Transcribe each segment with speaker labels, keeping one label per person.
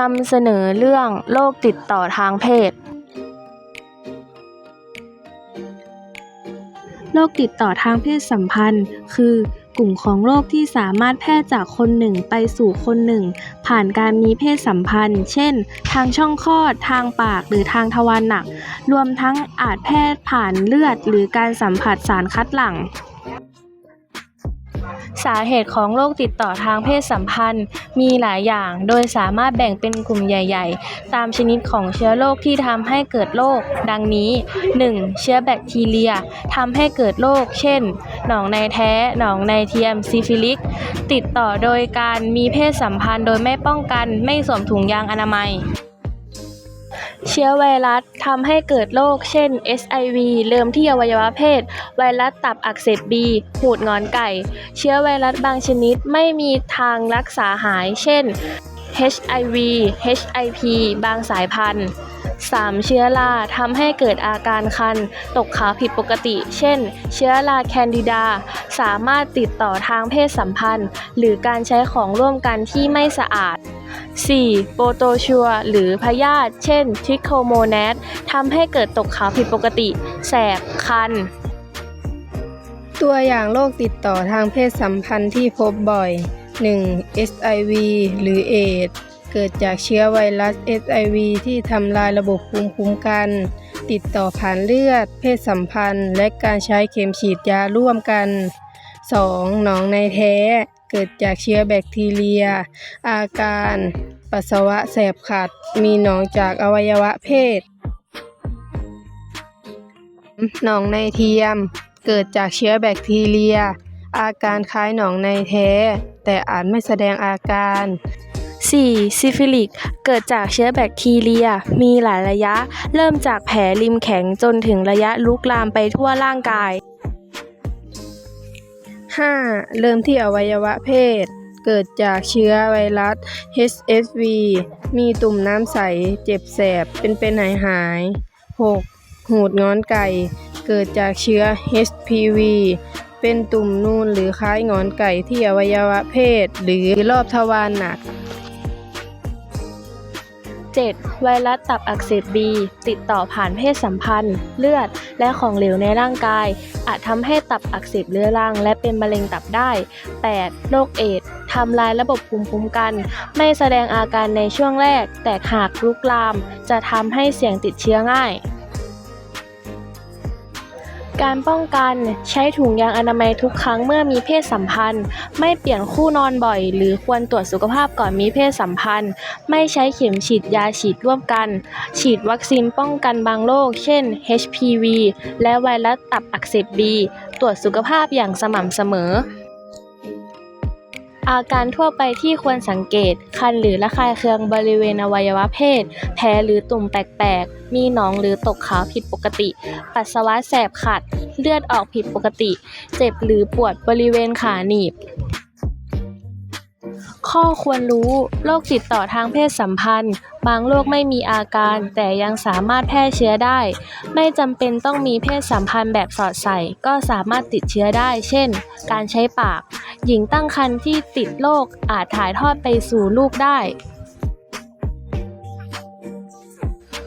Speaker 1: นำเสนอเรื่องโรคติดต่อทางเพศ โรคติดต่อทางเพศสัมพันธ์ คือกลุ่มของโรคที่สามารถแพร่จากคนหนึ่งไปสู่คนหนึ่ง ผ่านการมีเพศสัมพันธ์ เช่น ทางช่องคลอด ทางปาก หรือทางทวารหนัก รวมทั้งอาจแพร่ผ่านเลือด หรือการสัมผัสสารคัดหลั่ง สาเหตุของโรคติดต่อทางเพศสัมพันธ์มีหลายอย่าง โดยสามารถแบ่งเป็นกลุ่มใหญ่ ๆ ตามชนิดของเชื้อโรคที่ทำให้เกิดโรคดังนี้ 1. เชื้อแบคทีเรียทำให้เกิดโรค เช่น หนองในแท้ หนองในเทียม ซิฟิลิส ติดต่อโดยการมีเพศสัมพันธ์โดยไม่ป้องกัน ไม่สวมถุงยางอนามัย เชื้อไวรัสทำให้เกิดโรคเช่น SIV เริ่มที่อวัยวะเพศ ไวรัสตับอักเสบบีหูดงอนไก่ เชื้อไวรัสบางชนิดไม่มีทางรักษาหาย เช่น HIV HIP บางสายพันธุ์ 3. เชื้อราทำให้เกิดอาการคัน ตกขาวผิดปกติ เช่น เชื้อราแคนดิดา สามารถติดต่อทางเพศสัมพันธ์ หรือการใช้ของร่วมกันที่ไม่สะอาด 4. โปรโตชัว หรือพยาธิ เช่นทริโคโมแนสทำให้เกิดตกขาวผิดปกติ แสบ คัน
Speaker 2: ตัวอย่างโรคติดต่อทางเพศสัมพันธ์ที่พบบ่อย 1. SIV หรือเอดส์ เกิดจากเชื้อไวรัส SIV ที่ทำลายระบบภูมิคุ้มกัน ติดต่อผ่านเลือด เพศสัมพันธ์ และการใช้เข็มฉีดยาร่วมกัน 2. หนองในแท้เกิดจากเชื้อแบคทีเรีย อาการ ปัสสาวะแสบขัด มีหนองจากอวัยวะเพศ หนองในเทียม เกิดจากเชื้อแบคทีเรีย อาการคล้ายหนองในแท้ แต่อาจไม่แสดงอาการ
Speaker 1: 4. ซิฟิลิก เกิดจากเชื้อแบคทีเรีย มีหลายระยะ เริ่มจากแผลริมแข็งจนถึงระยะลุกลามไปทั่วร่างกาย
Speaker 2: 5. เริ่มที่อวัยวะเพศ เกิดจากเชื้อไวรัส HSV มีตุ่มน้ำใส เจ็บแสบ เป็นเป็นหายหาย 6. หูดงอนไก่ เกิดจากเชื้อ HPV เป็นตุ่มนูนหรือคล้ายงอนไก่ที่อวัยวะเพศ หรือรอบทวารหนัก
Speaker 1: 7. ไวรัสตับอักเสบบีติดต่อผ่านเพศสัมพันธ์ เลือด และของเหลวในร่างกาย อาจทำให้ตับอักเสบเรื้อรัง และเป็นมะเร็งตับได้ 8. โรคเอดส์ทำลายระบบภูมิคุ้มกัน ไม่แสดงอาการในช่วงแรก แต่หากลุกลาม จะทำให้เสี่ยงติดเชื้อง่าย การป้องกันใช้ถุงยางอนามัยทุกครั้งเมื่อมีเพศสัมพันธ์ ไม่เปลี่ยนคู่นอนบ่อย หรือควรตรวจสุขภาพก่อนมีเพศสัมพันธ์ ไม่ใช้เข็มฉีดยาฉีดร่วมกัน ฉีดวัคซีนป้องกันบางโรคเช่น HPV และไวรัสตับอักเสบบีตรวจสุขภาพอย่างสม่ำเสมอ อาการทั่วไปที่ควรสังเกต คันหรือระคายเคืองบริเวณอวัยวะเพศ แผลหรือตุ่มแปลกๆ มีหนองหรือตกขาวผิดปกติ ปัสสาวะแสบขัด เลือดออกผิดปกติ เจ็บหรือปวดบริเวณขาหนีบ ข้อควรรู้ โรคติดต่อทางเพศสัมพันธ์ บางโรคไม่มีอาการ แต่ยังสามารถแพร่เชื้อได้ ไม่จำเป็นต้องมีเพศสัมพันธ์แบบสอดใส่ ก็สามารถติดเชื้อได้ เช่น การใช้ปาก หญิงตั้งครรภ์ที่ติดโรคอาจถ่ายทอดไปสู่ลูกได้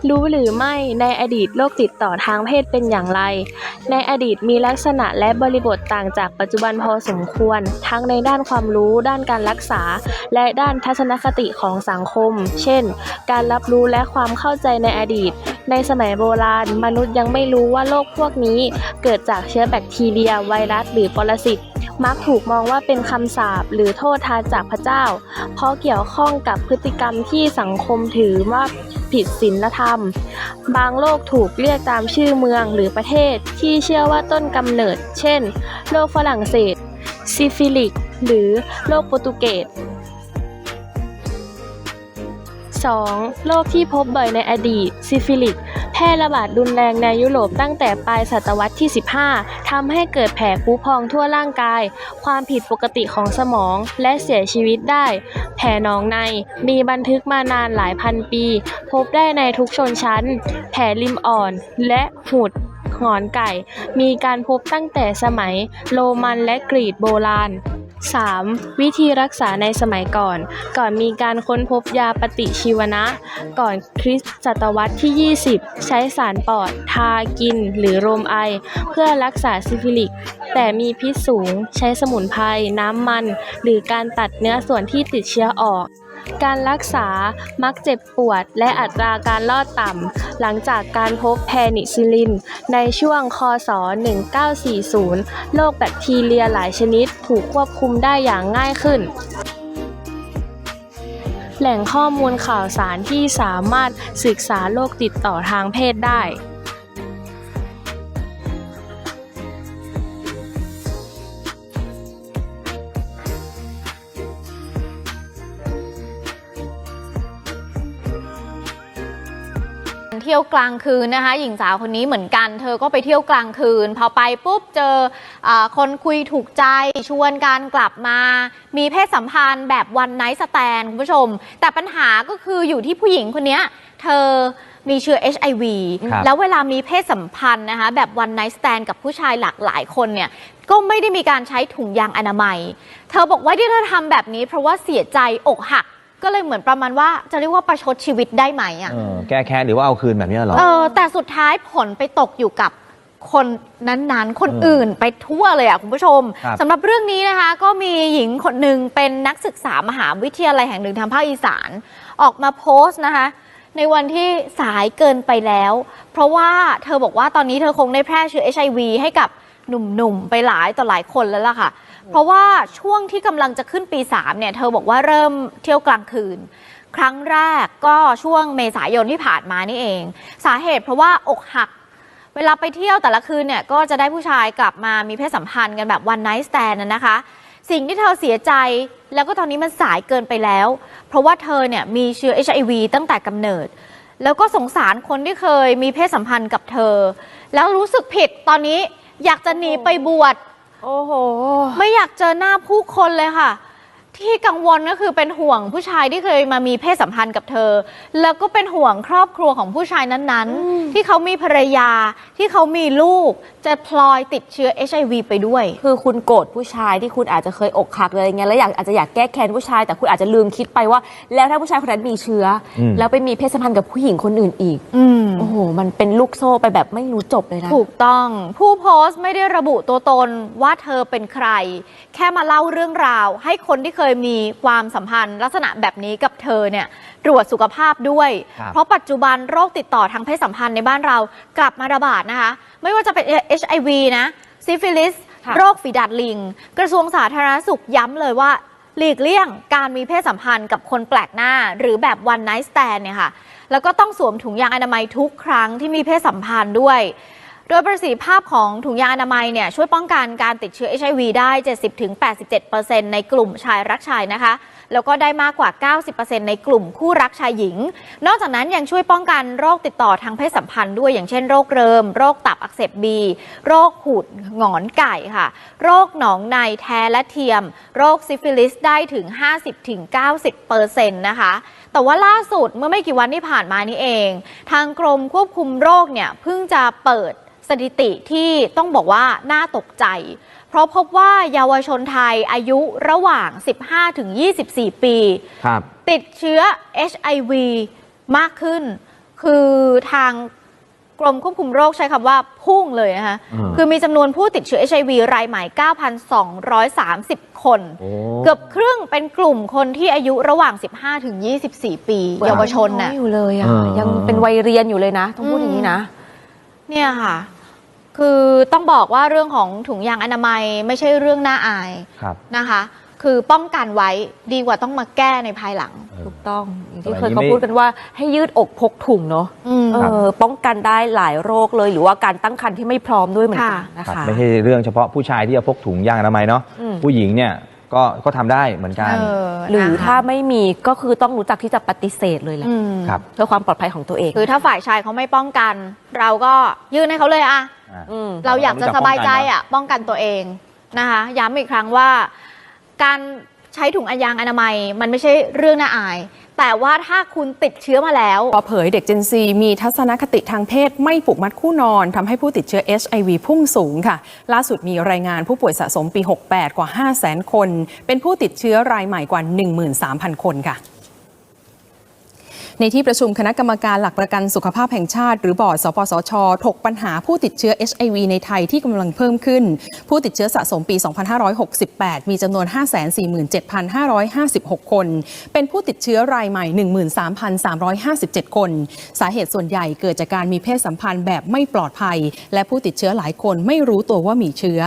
Speaker 1: รู้หรือไม่ในอดีตโรคติดต่อทางเพศเป็นอย่างไร ในอดีตมีลักษณะและบริบทต่างจากปัจจุบันพอสมควร ทั้งในด้านความรู้ ด้านการรักษา และด้านทัศนคติของสังคม เช่น การรับรู้และความเข้าใจในอดีต ในสมัยโบราณ มนุษย์ยังไม่รู้ว่าโรคพวกนี้ เกิดจากเชื้อแบคทีเรีย ไวรัส หรือปรสิต มักถูกมองว่าเป็นคำสาปหรือโทษทานจากพระเจ้า เพราะเกี่ยวข้องกับพฤติกรรมที่สังคมถือว่าผิดศีลธรรม บางโรคถูกเรียกตามชื่อเมืองหรือประเทศที่เชื่อว่าต้นกำเนิด เช่น โรคฝรั่งเศส ซิฟิลิก หรือโรคโปรตุเกส 2. โรคที่พบบ่อยในอดีต ซิฟิลิกแพร่ระบาดรุนแรงในยุโรปตั้งแต่ปลายศตวรรษที่ 15ทำให้เกิดแผลผุพองทั่วร่างกาย ความผิดปกติของสมอง และเสียชีวิตได้ แผลหนองใน มีบันทึกมานานหลายพันปี พบได้ในทุกชนชั้น แผลริมอ่อน และหูดหงอนไก่ มีการพบตั้งแต่สมัยโรมันและกรีกโบราณ 3. วิธีรักษาในสมัยก่อน ก่อนมีการค้นพบยาปฏิชีวนะ ก่อนคริสตศตวรรษที่ 20 ใช้สารปอด ทากิน หรือโรมไอ เพื่อรักษาซิฟิลิก แต่มีพิษสูง ใช้สมุนไพรน้ำมัน หรือการตัดเนื้อส่วนที่ติดเชื้อออก การรักษามักเจ็บปวดและอัตราการรอดต่ำ หลังจากการพบแพนิซิลิน ในช่วงคศ 1940 โรคแบคทีเรียหลายชนิดถูกควบคุมได้อย่างง่ายขึ้น แหล่งข้อมูลข่าวสารที่สามารถศึกษาโรคติดต่อทางเพศได้
Speaker 3: เที่ยวกลางคืนนะคะ หญิงสาวคนนี้เหมือนกัน เธอก็ไปเที่ยวกลางคืน พอไปปุ๊บเจออาคนคุยถูกใจชวนกันกลับมา มีเพศสัมพันธ์แบบวันไนท์สแตนคุณผู้ชม แต่ปัญหาก็คืออยู่ที่ผู้หญิงคนเนี้ยเธอมีเชื้อ HIV
Speaker 4: ครับ
Speaker 3: แล้วเวลามีเพศสัมพันธ์นะคะแบบวันไนท์สแตนกับผู้ชายหลากหลายคนเนี่ยก็ไม่ได้มีการใช้ถุงยางอนามัย เธอบอกว่าที่เธอทำแบบนี้เพราะว่าเสียใจอกหัก ก็เลยเหมือนประมาณว่าจะเรียกว่าประชดชีวิตได้ไหมอะ
Speaker 4: เออแก้แค้นหรือว่าเอาคืนแบบนี้เหรอ
Speaker 3: เออแต่สุดท้ายผลไปตกอยู่กับคนนั้นๆ คน
Speaker 4: อืม
Speaker 3: อื่นไปทั่วเลยอะคุณผู้ชม
Speaker 4: ครับ
Speaker 3: สำหรับเรื่องนี้นะคะ ก็มีหญิงคนหนึ่งเป็นนักศึกษามหาวิทยาลัยแห่งหนึ่งทางภาคอีสาน ออกมาโพสต์นะคะ ในวันที่สายเกินไปแล้ว เพราะว่าเธอบอกว่าตอนนี้เธอคงได้แพร่เชื้อ HIV ให้กับหนุ่มๆ ไปหลายต่อหลายคนแล้วล่ะค่ะ เพราะว่าช่วงที่กำลังจะขึ้นปี3เนี่ยเธอบอกว่าเริ่มเที่ยวกลางคืน ครั้งแรกก็ช่วงเมษายนที่ผ่านมานี่เอง สาเหตุเพราะว่าอกหักเวลาไปเที่ยวแต่ละคืนเนี่ยก็จะได้ผู้ชายกลับมามีเพศสัมพันธ์กันแบบวันไนท์สแตนนะคะ สิ่งที่เธอเสียใจแล้วก็ตอนนี้มันสายเกินไปแล้ว เพราะว่าเธอเนี่ยมีเชื้อ HIV ตั้งแต่กำเนิด แล้วก็สงสารคนที่เคยมีเพศสัมพันธ์กับเธอ แล้วรู้สึกผิดตอนนี้อยากจะหนีไปบวช
Speaker 1: โอ้โห
Speaker 3: ไม่อยากเจอหน้าผู้คนเลยค่ะ ที่กังวลก็คือเป็นห่วงผู้ชายที่เคยมามีเพศสัมพันธ์กับเธอ แล้วก็เป็นห่วงครอบครัวของผู้ชายนั้นๆ ที่เขามีภรรยาที่เขามีลูกจะพลอยติดเชื้อ HIV ไปด้วย
Speaker 5: คือคุณโกรธผู้ชายที่คุณอาจจะเคยอกหักเลยอย่างเงี้ยแล้วอยากอาจจะอยากแก้แค้นผู้ชาย แต่คุณอาจจะลืมคิดไปว่า แล้วถ้าผู้ชายคนนั้นมีเชื้ออ
Speaker 4: ม
Speaker 5: แล้วไปมีเพศสัมพันธ์กับผู้หญิงคนอื่นอีก
Speaker 3: อืม
Speaker 5: โอ้โห มันเป็นลูกโซ่ไปแบบไม่รู้จบเลยนะ
Speaker 3: ถูกต้องผู้โพสต์ไม่ได้ระบุตัวตนว่าเธอเป็นใคร แค่มาเล่าเรื่องราว ให้คนที่เคยมีความสัมพันธ์ลักษณะแบบนี้กับเธอเนี่ยตรวจสุขภาพด้วย
Speaker 4: ครับ
Speaker 3: เพราะปัจจุบันโรคติดต่อทางเพศสัมพันธ์ในบ้านเรากลับมาระบาดนะคะ ไม่ว่าจะเป็น HIV นะซิฟิลิส
Speaker 5: ค่ะ
Speaker 3: โรคฝีดาดลิง กระทรวงสาธารณสุขย้ำเลยว่า หลีกเลี่ยงการมีเพศสัมพันธ์กับคนแปลกหน้า หรือแบบวันไนท์สแตนเนี่ยค่ะ แล้วก็ต้องสวมถุงยางอนามัยทุกครั้งที่มีเพศสัมพันธ์ด้วย โดยประสิทธิภาพของถุงยางอนามัยเนี่ยช่วยป้องกันการติดเชื้อ HIV ได้ 70-87%ในกลุ่มชายรักชายนะคะ แล้วก็ได้มากกว่า 90%ในกลุ่มคู่รักชายหญิง นอกจากนั้นยังช่วยป้องกันโรคติดต่อทางเพศสัมพันธ์ด้วยอย่างเช่นโรคเริม โรคตับอักเสบบีโรคหูดหงอนไก่ค่ะ โรคหนองในแท้และเทียม โรคซิฟิลิสได้ถึง 50-90%นะคะแต่ว่าล่าสุดเมื่อไม่กี่วันที่ผ่านมานี่เอง ทางกรมควบคุมโรคเนี่ยเพิ่งจะเปิดสถิติที่ต้องบอกว่าน่าตกใจ เพราะพบว่าเยาวชนไทยอายุระหว่าง 15-24 ปี
Speaker 4: ครับ
Speaker 3: ติดเชื้อ HIV มากขึ้น คือทางกรมควบคุมโรคใช้คำว่าพุ่งเลยนะคะ
Speaker 4: อืม
Speaker 3: คือมีจำนวนผู้ติดเชื้อ HIV รายใหม่ 9,230 คน
Speaker 4: โอ้
Speaker 3: เกือบครึ่งเป็นกลุ่มคนที่อายุระหว่าง 15 ถึง 24 ปี เยาวชน
Speaker 5: น่ะ
Speaker 3: น่ะ
Speaker 5: อยู่เลยอะ
Speaker 4: เออ
Speaker 5: ยังเป็นวัยเรียนอยู่เลยนะ ต้องพูดอย่างนี้นะ
Speaker 3: เนี่ยค่ะ คือต้องบอกว่าเรื่องของถุงยางอนามัยไม่ใช่เรื่องน่าอาย
Speaker 4: ครับ
Speaker 3: นะคะ คือป้องกันไว้ดีกว่าต้องมาแก้ในภายหลัง
Speaker 4: เออ
Speaker 5: ถูกต้องอย่างที่
Speaker 4: สมัย
Speaker 5: เคย
Speaker 4: นี้
Speaker 5: เขา
Speaker 4: ไม่
Speaker 5: พูดกันว่าให้ยืดอกพกถุงเนาะ
Speaker 3: อืม
Speaker 5: เออป้องกันได้หลายโรคเลย หรือว่าการตั้งครรภ์ที่ไม่พร้อมด้วยเหมือนกัน
Speaker 3: ค่ะ
Speaker 5: นะ
Speaker 4: ครับ
Speaker 5: คะ
Speaker 4: ไม่ใช่เรื่องเฉพาะผู้ชายที่จะพกถุงยางอนามัยเนาะ
Speaker 5: อืม
Speaker 4: ผู้หญิงเนี่ย ก็ก็ทำได้เหมือนกัน
Speaker 3: เออ
Speaker 5: หรือ
Speaker 3: นะคะ
Speaker 5: ถ้าไม่มีก็คือต้องรู้จักที่จะปฏิเสธเลยแหละ
Speaker 3: อืม
Speaker 4: ครับ
Speaker 5: เพื่อความปลอดภัยของตัวเอง
Speaker 3: คือถ้าฝ่ายชายเขาไม่ป้องกัน เราก็ยื่นให้เขาเลยอะ
Speaker 4: อ่า
Speaker 5: อืม
Speaker 3: เราอยากจะสบายใจอะป้องกันตัวเองนะคะย้ำอีกครั้งว่า การใช้ถุงยางอนามัย มันไม่ใช่เรื่องน่าอาย แต่ว่าถ้าคุณติดเชื้อมาแล้ว
Speaker 6: พอเผยเด็กเจนซีมีทัศนคติทางเพศไม่ผูกมัดคู่นอนทำให้ผู้ติดเชื้อ HIV พุ่งสูงค่ะ ล่าสุดมีรายงานผู้ป่วยสะสมปี 68 กว่า 5 0 0 0 0 0 คน เป็นผู้ติดเชื้อรายใหม่กว่า 13,000 คนค่ะ ในที่ประชุมคณะกรรมการหลักประกันสุขภาพแห่งชาติ หรือบอร์ด สปสช ถกปัญหาผู้ติดเชื้อ HIV ในไทยที่กำลังเพิ่มขึ้น ผู้ติดเชื้อสะสมปี 2568 มีจำนวน 547,556 คน เป็นผู้ติดเชื้อรายใหม่ 13,357 คน สาเหตุส่วนใหญ่เกิดจากการมีเพศสัมพันธ์แบบไม่ปลอดภัย และผู้ติดเชื้อหลายคนไม่รู้ตัวว่ามีเชื้อ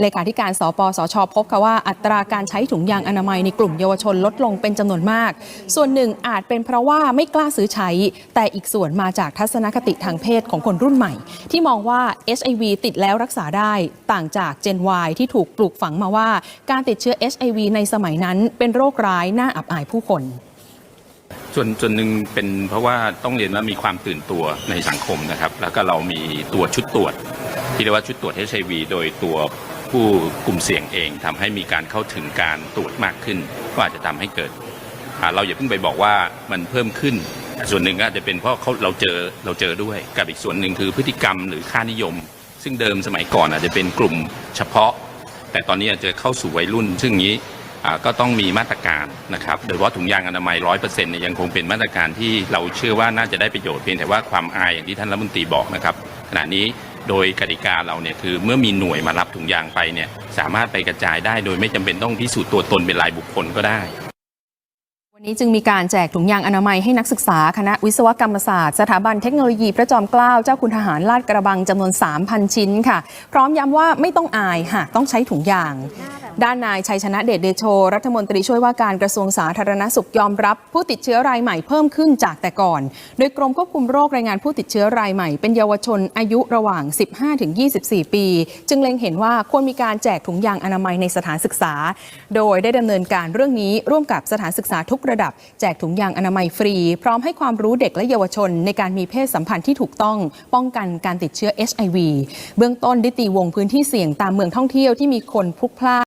Speaker 6: เลขาธิการสปสช พบค่ะว่าอัตราการใช้ถุงยางอนามัยในกลุ่มเยาวชนลดลงเป็นจำนวนมาก ส่วนหนึ่งอาจเป็นเพราะว่าไม่กล้าซื้อใช้ แต่อีกส่วนมาจากทัศนคติทางเพศของคนรุ่นใหม่ ที่มองว่า HIV ติดแล้วรักษาได้ต่างจาก Gen Y ที่ถูกปลูกฝังมาว่า การติดเชื้อ HIV ในสมัยนั้นเป็นโรคร้ายน่าอับอายผู้คน
Speaker 7: ส่วนส่วนหนึ่งเป็นเพราะว่าต้องเรียนว่ามีความตื่นตัวในสังคมนะครับ แล้วก็เรามีตัวชุดตรวจ ที่เรียกว่าชุดตรวจ HIV โดยตัวผู้กลุ่มเสี่ยงเองทำให้มีการเข้าถึงการตรวจมากขึ้น ก็อาจจะทำให้เกิด เราอย่าเพิ่งไปบอกว่ามันเพิ่มขึ้น ส่วนหนึ่งอาจจะเป็นเพราะเขาเราเจอเราเจอด้วยกับอีกส่วนหนึ่งคือพฤติกรรมหรือค่านิยม ซึ่งเดิมสมัยก่อนอาจจะเป็นกลุ่มเฉพาะ แต่ตอนนี้อาจจะเข้าสู่วัยรุ่น ซึ่งนี้ก็ต้องมีมาตรการนะครับโดยเฉพาะถุงยางอนามัยร้อยเปอร์เซ็นต์ยังคงเป็นมาตรการที่เราเชื่อว่าน่าจะได้ประโยชน์เพียงแต่ว่าความอายอย่างที่ท่านรัฐมนตรีบอกนะครับขณะนี้โดยกติกาเราเนี่ยคือเมื่อมีหน่วยมารับถุงยางไปเนี่ยสามารถไปกระจายได้โดยไม่จำเป็นต้องพิสูจน์ตัวตนเป็นรายบุคคลก็ได้
Speaker 6: วันนี้จึงมีการแจกถุงยางอนามัยให้นักศึกษาคณะวิศวกรรมศาสตร์ สถาบันเทคโนโลยีพระจอมเกล้าเจ้าคุณทหารลาดกระบังจำนวน 3,000 ชิ้นค่ะ พร้อมย้ำว่าไม่ต้องอายหากต้องใช้ถุงยาง ด้านนายชัยชนะเดชเดโช รัฐมนตรีช่วยว่าการกระทรวงสาธารณสุขยอมรับ ผู้ติดเชื้อรายใหม่เพิ่มขึ้นจากแต่ก่อน โดยกรมควบคุมโรครายงานผู้ติดเชื้อรายใหม่ เป็นเยาวชนอายุระหว่าง 15-24 ปี จึงเล็งเห็นว่าควรมีการแจกถุงยางอนามัยในสถานศึกษา โดยได้ดำเนินการเรื่องนี้ร่วมกับสถานศึกษาทุกระดับ แจกถุงยางอนามัยฟรี พร้อมให้ความรู้เด็กและเยาวชน ในการมีเพศสัมพันธ์ที่ถูกต้อง ป้องกันการติดเชื้อ HIV เบื้องต้นได้ตีวงพื้นที่เสี่ยงตามเมืองท่องเที่ยวที่มีคนพลุกพล่าน